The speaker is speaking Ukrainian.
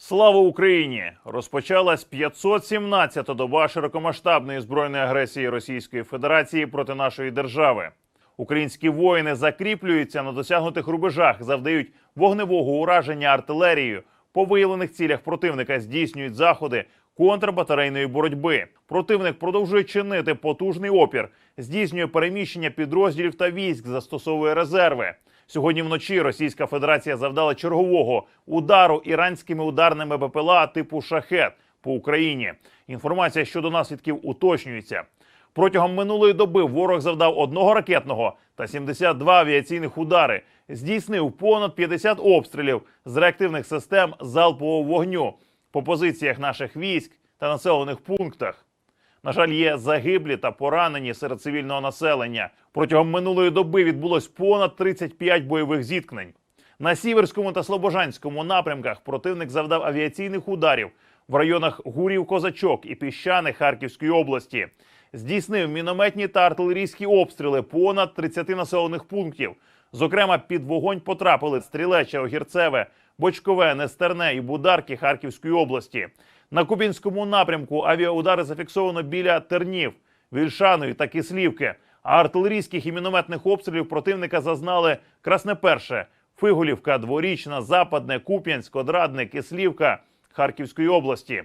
Слава Україні! Розпочалась 517-та доба широкомасштабної збройної агресії Російської Федерації проти нашої держави. Українські воїни закріплюються на досягнутих рубежах, завдають вогневого ураження артилерією. По виявлених цілях противника здійснюють заходи контрбатарейної боротьби. Противник продовжує чинити потужний опір, здійснює переміщення підрозділів та військ, застосовує резерви. Сьогодні вночі Російська Федерація завдала чергового удару іранськими ударними БПЛА типу шахет по Україні. Інформація щодо наслідків уточнюється. Протягом минулої доби ворог завдав одного ракетного та 72 авіаційних удари, здійснив понад 50 обстрілів з реактивних систем залпового вогню по позиціях наших військ та населених пунктах. На жаль, є загиблі та поранені серед цивільного населення. Протягом минулої доби відбулось понад 35 бойових зіткнень. На сіверському та слобожанському напрямках противник завдав авіаційних ударів в районах Гурів Козачок і Піщани Харківської області. Здійснив мінометні та артилерійські обстріли понад 30 населених пунктів. Зокрема, під вогонь потрапили Стрілеча, Огірцеве, Бочкове, Нестерне і Бударки Харківської області. На Кубінському напрямку авіаудари зафіксовано біля Тернів, Вільшаної та Кислівки. А артилерійських і мінометних обстрілів противника зазнали Красне-Перше, Фигулівка, Дворічна, Западне, Куп'янськ, Одрадне, Кислівка Харківської області.